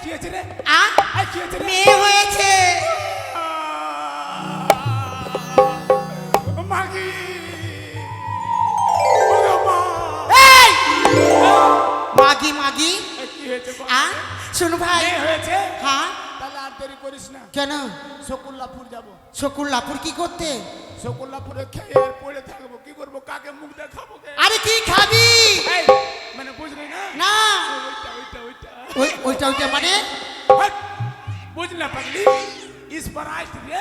কি হয়েছে রে আ? কি হয়েছে মেয়ে হয়েছে। মাগি। ওগো মা। এই! মাগি মাগি। কি হয়েছে আ? শোনো ভাই। হয়েছে? হ্যাঁ। তাহলে আর দেরি করিস না। কেন? শকুল্লাপুর যাব। শকুল্লাপুর কি করতে? শকুল্লাপুরে খেয়ে আর পড়ে থাকব। কি করব? কাকে মুখ দেখাবো? আরে কি খাবি? মানে বুঝলি না? না। ওইটা ওইটা ওইটা। ওই ওইটা ওইটা মানে? হাট! বুঝলি পাগলি? স্প্রাইট রে।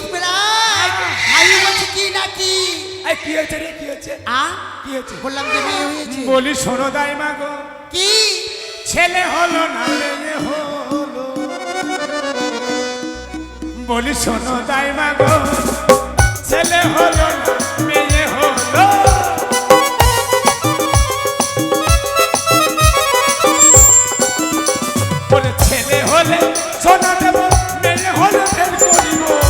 স্প্রাইট বলছি কি নাকি এই কি হয়েছে রে কি হয়েছে? আ? কি হয়েছে? বললাম যে মেয়ে হয়েছে। বলি শোনো দাই মা গো। কি? ছেলে হলো না মেয়ে হলো। বলি শোনো দাই মা গো। ছেলে হলো না মেয়ে হলো। ছেলে হলে সোনা দেব মেয়ে হলে ফের করিব।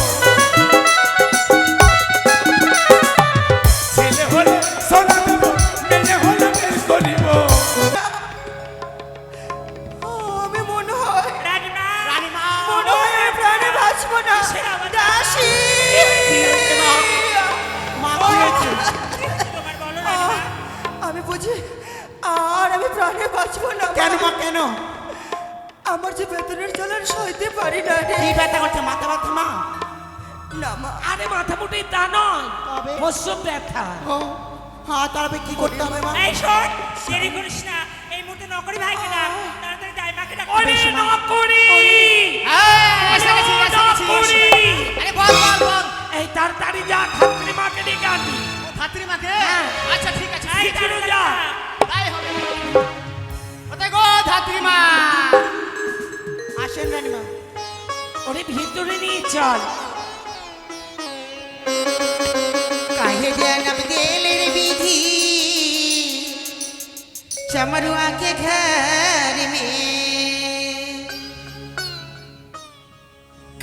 প্রসব ব্যথা। ও হ্যাঁ তারপরে কি করতে হবে মা? এই শোন দেরি করিস না। এই মুহূর্তে নকরি ভাইকে ডাক। তাড়াতাড়ি দাইমাকে ডাক। ওরে নকরি নকরি আরে বল বল বল। এই তাড়াতাড়ি যা খাত্রী মাকে ডেকে আনবি খাত্রী মাকে? হ্যাঁ। আচ্ছা ঠিক আছে এই চলো যা। তাই হবে কোথায় গো ধাত্রী মা। আসেন রানীমা। ওরে ভিতরে নিয়ে চল। ভুলে দেন আমদের चमरुआ के घर में।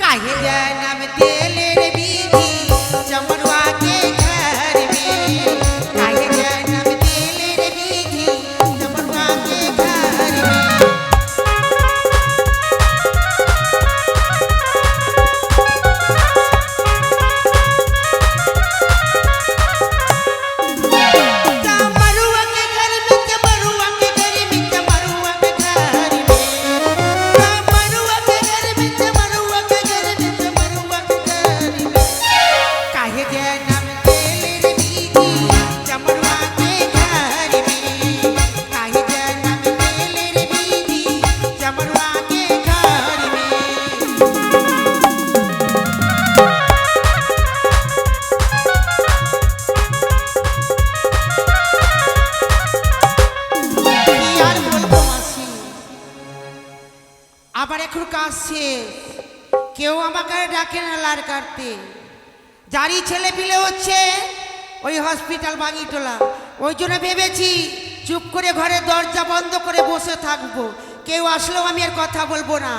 काहे जनम तेल আবার এখন কাজ শেষ। কেউ আমাকে ডাকে না লার কাটতে। যারই ছেলে পিলে হচ্ছে ওই হসপিটাল বাঙিটোলা ওই জন্য ভেবেছি চুপ করে ঘরে দরজা বন্ধ করে বসে থাকব। কেউ আসলেও আমি আর কথা বলব না।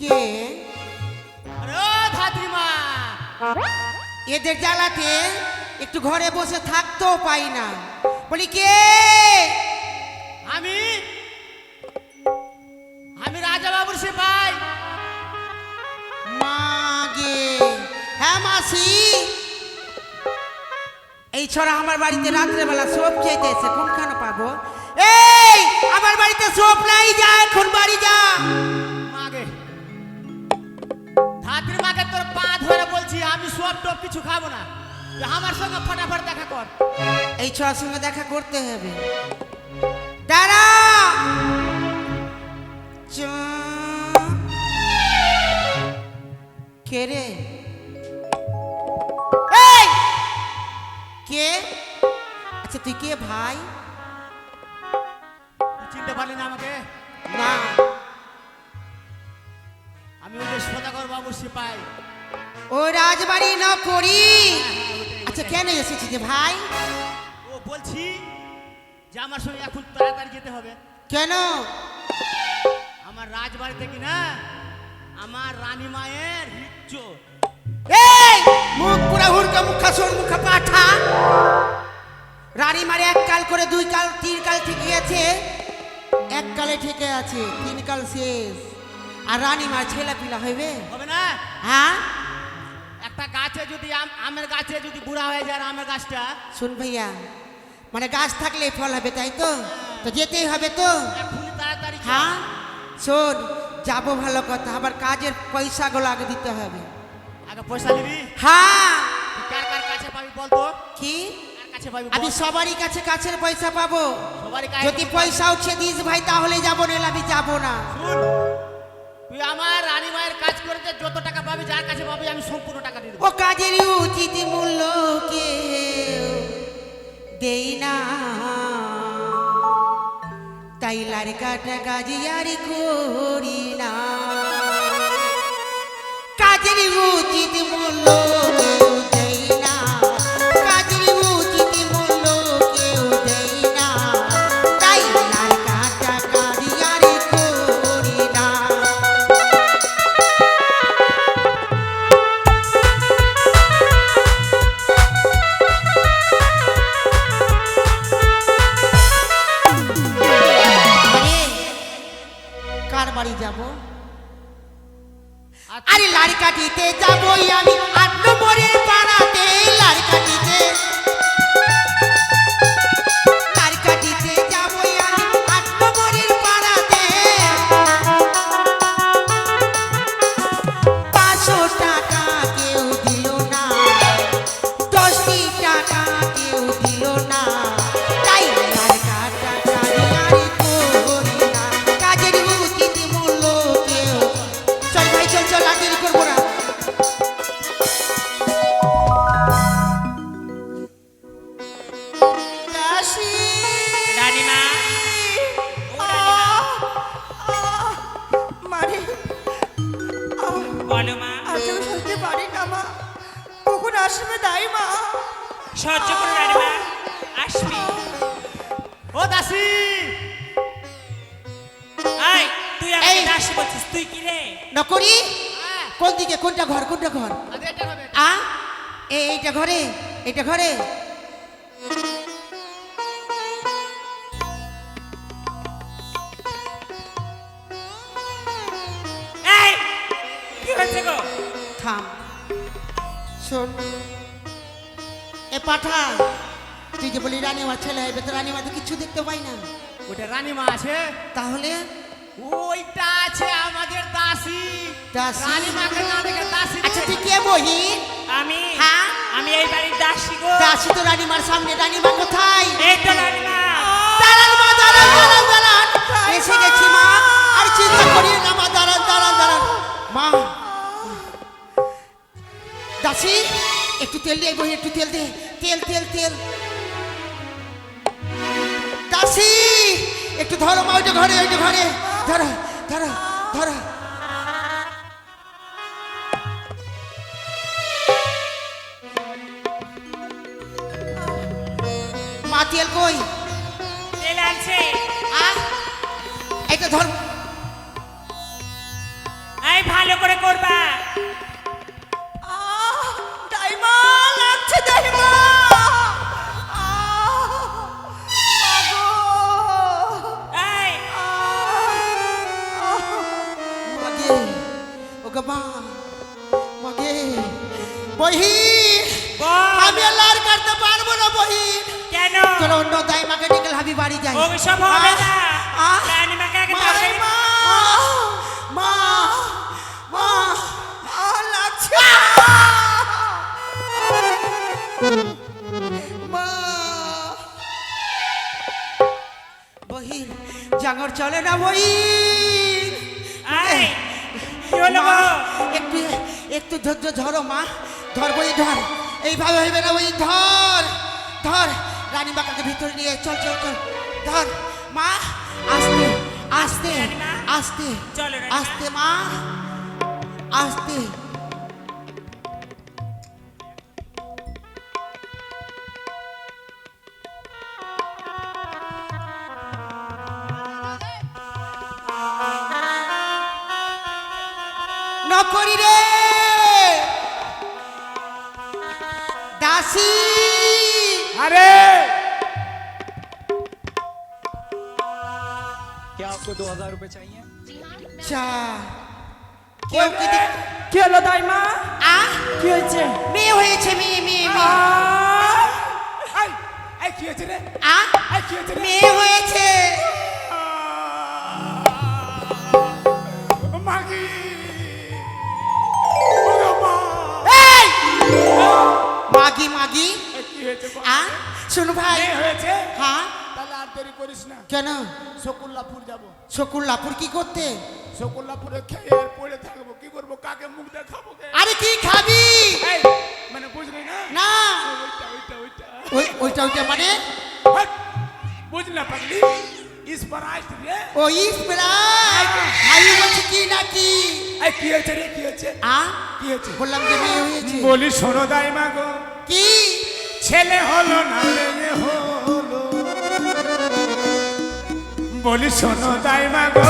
কে? ধাত্রীমা এদের জ্বালাতে একটু ঘরে বসে থাকতেও পাই না। বলি কে? আমি? আমি রাজা বাবুর সে পাই মাগে হ্যাঁ মাসি। এই ছড়া আমার বাড়িতে রাত্রেবেলা সোপ চেতে এসে কোনখানে পাবো? এই আমার বাড়িতে সোপ নাই যা এখন বাড়ি যা। ধাত্রী মাকে তোর পা ধরে বলছি, আমি সব টপ কিছু খাব না। আমার সঙ্গে ফটাফট দেখা কর। এই ছোয়ার সঙ্গে দেখা করতে হবে। পাই। ও রাজবাড়ি না করি। আচ্ছা কেন এসেছি যে ভাই? ও বলছি যে আমার সঙ্গে এখন তাড়াতাড়ি যেতে হবে। কেন? আমার রাজবাড়িতে কি না? আমার রানী মায়ের হিচ্চ এই মুখ পুরা হুরকা মুখা সোর মুখা পাঠা। রানী মারে এক কাল করে দুই কাল তিন কাল ঠিক আছে। এক কালে ঠিক আছে তিন কাল শেষ। আর রানীমার ছেলে পিলা হইবে? হবে না? হ্যাঁ? একটা গাছে যদি আম- আমের গাছে যদি বুড়া হয়ে যায় আমের গাছটা? শুন ভাইয়া মানে গাছ থাকলে ফল হবে তাই তো? তো যেতেই হবে তো? তাড়াতাড়ি। হ্যাঁ? শোন যাব ভালো কথা আবার কাজের পয়সাগুলো আগে দিতে হবে। আগে পয়সা নিবি? হ্যাঁ। কার কার কাছে পাবি বলতো কি? আমি সবারই কাছে কাছের পয়সা পাবো। যদি পয়সা উঠছে দিস ভাই তাহলে যাব না আমি যাব না। শুন। তুই আমার রানী মায়ের কাজ করেছে, যত টাকা পাবি, যার কাছে পাবি, আমি সম্পূর্ণ টাকা দিয়ে ও কাজের উচিত মূল্য কে দেই না। তাই লারকাটা কাজে আর করি না। কাজের উচিত বলো মা আজ আমি সইতে পারি না মা। কখন আসবে তাই মা? সহ্য করো রানীমা আসবি। ও দাসী! আই তুই আমাকে। দাসী বলছিস তুই কি রে? নকরি? হ্যাঁ, কোন দিকে? কোনটা ঘর কোনটা ঘর? আগে এটা হবে আ? এ এইটা ঘরে এটা ঘরে। হয়েছে গো। থাম। শোন এ পাঠা তুই যে বলি রানী আমার ছেলে হবে তো রানী তো কিছু দেখতে পাই না। ওটা রানী মা আছে? তাহলে? ওইটা আছে আমাদের দাসী। দাসী? রানী মাকে না দেখে দাসী আচ্ছা তুই কে বহিন আমি? হ্যাঁ? আমি এই বাড়ির দাসী গো। দাসী তো রানীমার সামনে। রানীমা কোথায়? এই তো রানীমা। দাঁড়ান মা দাঁড়ান দাঁড়ান দাঁড়ান। এসে গেছি মা। তেল দিয়ে বহি একটু তেল দে তেল তেল তেল। কাশি একটু ধরো মা ওইটা ঘরে ওইটা ঘরে। ধরো ধরো ধরো। মা তেল কই? তেল আনছে। আ এটা ধর। এই ভালো করে করবা। বহি। বল। আমি আর লার কাটতে পারব না বহি কেন? তোর অন্য দাই মাকে ডেকে হাবি বাড়ি যাই। ওসব হবে না। আগে মা, মা, মা লাগছে মা। বহিন জাঙ্গর চলে না বহিন। মা, একটু একটু ধৈর্য ধরো মা। ধর বই ধর। এইভাবে হইবে না ওই ধর। ধর। রানী বাবাকে ভিতরে নিয়ে চল চল চল। ধর। মা আস্তে আস্তে। আস্তে আস্তে মা আস্তে। নকরি রে। আসি আরে! क्या आपको दो हजार रुपए चाहिए? চা কেউ কি দেখ- কি হলো দাইমা আহ কি হয়েছে মেয়ে হয়েছে মেয়ে মেয়ে মেয়ে আহ! শকুল্লাপুর কি করতে? শকুল্লাপুরে খেয়ে পড়ে থাকব কি করব কাকে মুখ দেখাবো? আরে কি খাবি? মানে বুঝলি না? না। ওইটা ওইটা ওইটা। ওই ওইটা ওইটা মানে? হাট! বুঝলি না পাগলি স্প্রাইট রে। ওই স্প্রাইট হাই বলছি কি নাকি? এই কি হয়েছে রে কি হয়েছে? আ? কি হয়েছে? বললাম যে মেয়ে হয়েছে। বলি শোনো দাই মা গো। কি? ছেলে হলো না মেয়ে বলি শোনো তাই মা গো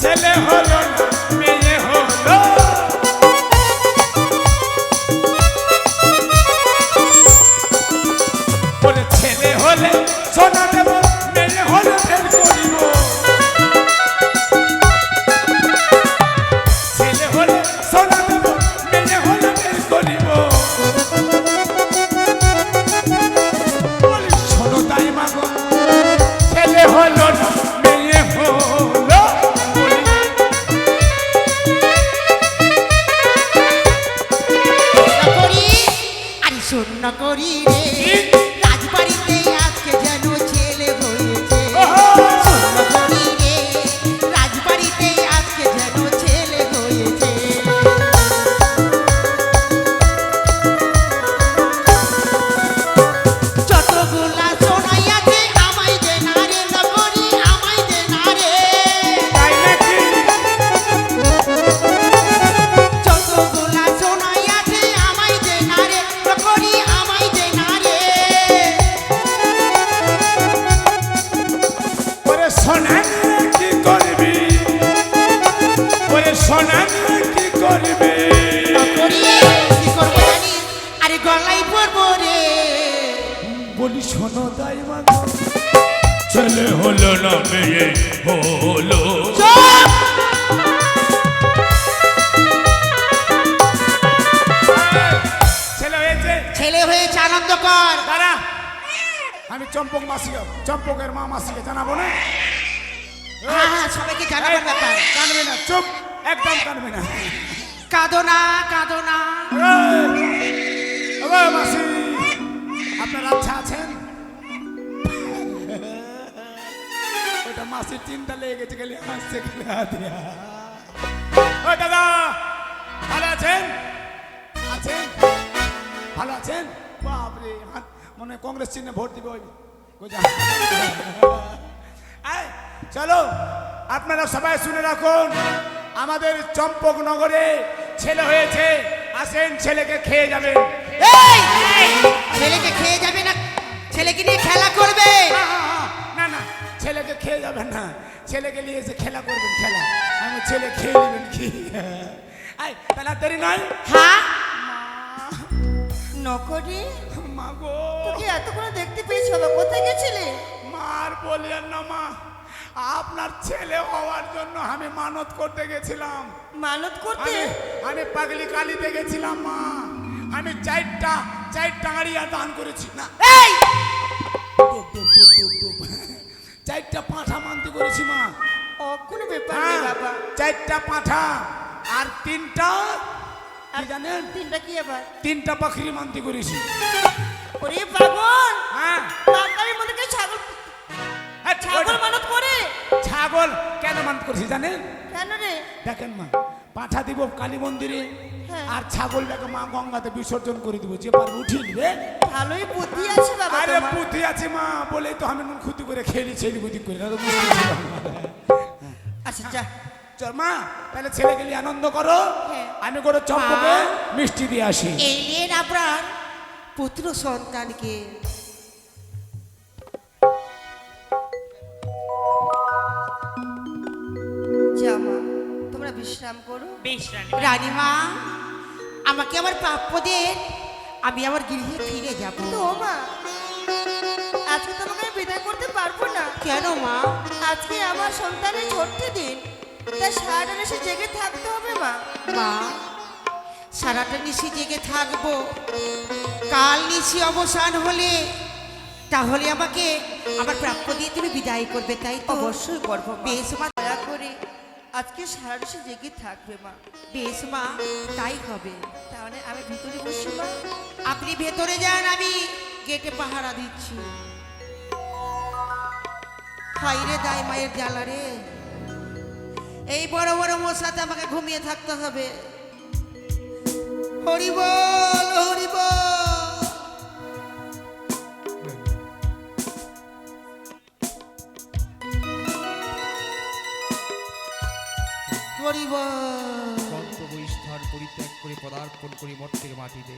ছেলে হলো না গলায় পড়ব রে। বলি শোনো তাই মাগো ছেলে হলো না মেয়ে হলো। ছেলে হয়েছে? ছেলে হয়েছে আনন্দ কর। দাঁড়া। আমি চম্পক মাসিকে চম্পকের মা মাসিকে জানাব না? হ্যাঁ হ্যাঁ সবাইকে জানাবার ব্যাপার। কানবে না চুপ। একদম কানবে না। কাঁদো না কাঁদো না। আপনার আচ্ছা আছেন? মাসির চিন্তা লেগে গেছে, খালি হাসছে ও দাদা, ভালো আছেন? আছেন? ভালো আছেন? বাপরে মনে কংগ্রেস চিহ্নে ভোট দিবে ওই চলো, আপনারা সবাই শুনে রাখুন, আমাদের চম্পক নগরে ছেলে হয়েছে, আসেন, ছেলেকে খেয়ে যাবেন। এই! ছেলেকে খেয়ে যাবে না? ছেলেকে নিয়ে খেলা করবে। না না ছেলেকে খেয়ে যাবেন না। ছেলেকে নিয়ে এসে খেলা করবেন খেলা। আমি ছেলে খেয়ে নেবেন কি? নয়। হ্যাঁ? নকরি মা গো। এতক্ষণ দেখতে পেয়েছি বাবা কোথায় গেছিলে? মার বলিয়েন না মা। আপনার ছেলে হওয়ার জন্য আমি মানত করতে গেছিলাম। মানত করতে? আমি আমি পাগলি কালিতে গেছিলাম মা। আমি চারটা চারটা আড়িয়া দান করেছি। না। এই। চারটা পাঁঠা মানতে করেছি মা। ও কোনো ব্যাপার হ্যাঁ, নেই বাবা। চারটা পাঁঠা। আর তিনটা কি জানেন? তিনটা কি আবার? তিনটা পাখরি মানতে করেছি। ওরে পাগল! হ্যাঁ। মধ্যে কেউ ছাগল ছাগল মানত করে? ছাগল কেন মানত করেছি জানেন? কেন রে? দেখেন মা পাঠা দিব কালী মন্দিরে। আর ছাগলটাকে মা গঙ্গাতে বিসর্জন করে দিব। যে বার উঠিয়ে নিবে ভালোই বুদ্ধি আছে বাবা আরে। পুঁথি আছে মা বলেই তো আমি নুন খুঁতি করে খেলি ছেলি বুদ্ধি করে। না তো ছিল। আচ্ছা যা। চল মা তাহলে ছেলেকে নিয়ে আনন্দ করো। হ্যাঁ। আমি করে চম্পকে মিষ্টি দিয়ে আসি। এই নিয়ে আপনার পুত্র সন্তানকে বিশ্রাম করো। বেশ রানী রানীমা আমাকে আমার প্রাপ্য দেন আমি আমার গৃহে ফিরে যাব। তো মা আজকে তোমাকে আমি বিদায় করতে পারব না। কেন মা? আজকে আমার সন্তানের ছোট্ট দিন তাই সারাটা এসে জেগে থাকতে হবে মা। মা সারাটা নিশি জেগে থাকব। কাল নিশি অবসান হলে তাহলে আমাকে আমার প্রাপ্য দিয়ে তুমি বিদায় করবে তাই তো? অবশ্যই করব বেশ মা। দয়া করে আজকে এসে জেগে থাকবে মা। বেশ মা, তাই হবে। তাহলে আমি ভিতরে বসি মা। আপনি ভেতরে যান, আমি গেটে পাহারা দিচ্ছি। হাইরে দাই মায়ের জ্বালা রে। এই বড় বড় মশাতে আমাকে ঘুমিয়ে থাকতে হবে। হরিবল হরিবল হরিবল গন্তব্যস্থান পরিত্যাগ করে পদার্পণ করি মর্তের মাটিতে।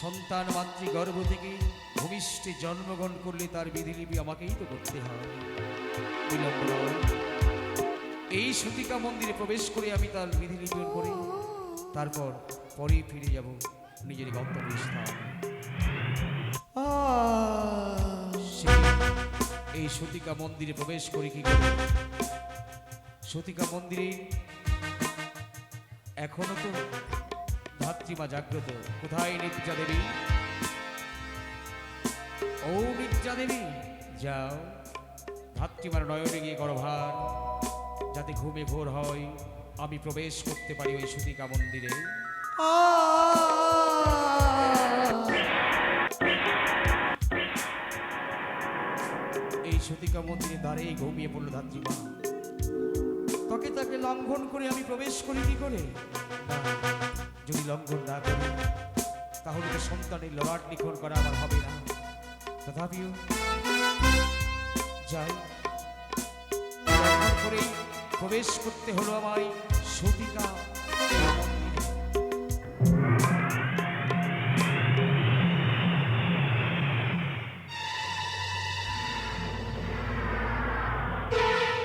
সন্তান মাতৃ গর্ভ থেকে ভূমিষ্ঠে জন্মগ্রহণ করলে তার বিধিলিপি আমাকেই তো করতে হয়। এই সতিকা মন্দিরে প্রবেশ করে আমি তার বিধিলিপি করে। তারপর পরে ফিরে যাব নিজের গন্তব্যস্থান। এই সতিকা মন্দিরে প্রবেশ করে কি করে? সতিকা মন্দিরে এখনও তো ভাতৃমা জাগ্রত। কোথায় নিত্যা দেবী? ও নিত্যা দেবী, যাও। ভাতৃমার নয়নে গিয়ে করো ভার যাতে ঘুমে ভোর হয়। আমি প্রবেশ করতে পারি ওই সতিকা মন্দিরে। এই সতিকা মন্দিরে দাঁড়িয়ে ঘুমিয়ে পড়ল ধাত্রীমা তাকে তাকে লঙ্ঘন করে আমি প্রবেশ করি কি করে? যদি লঙ্ঘন না করি, তাহলে তো সন্তানের লড়াট লিখন করা আমার হবে না। তথাপিও যাই। করে প্রবেশ করতে হলো আমায় সতিকা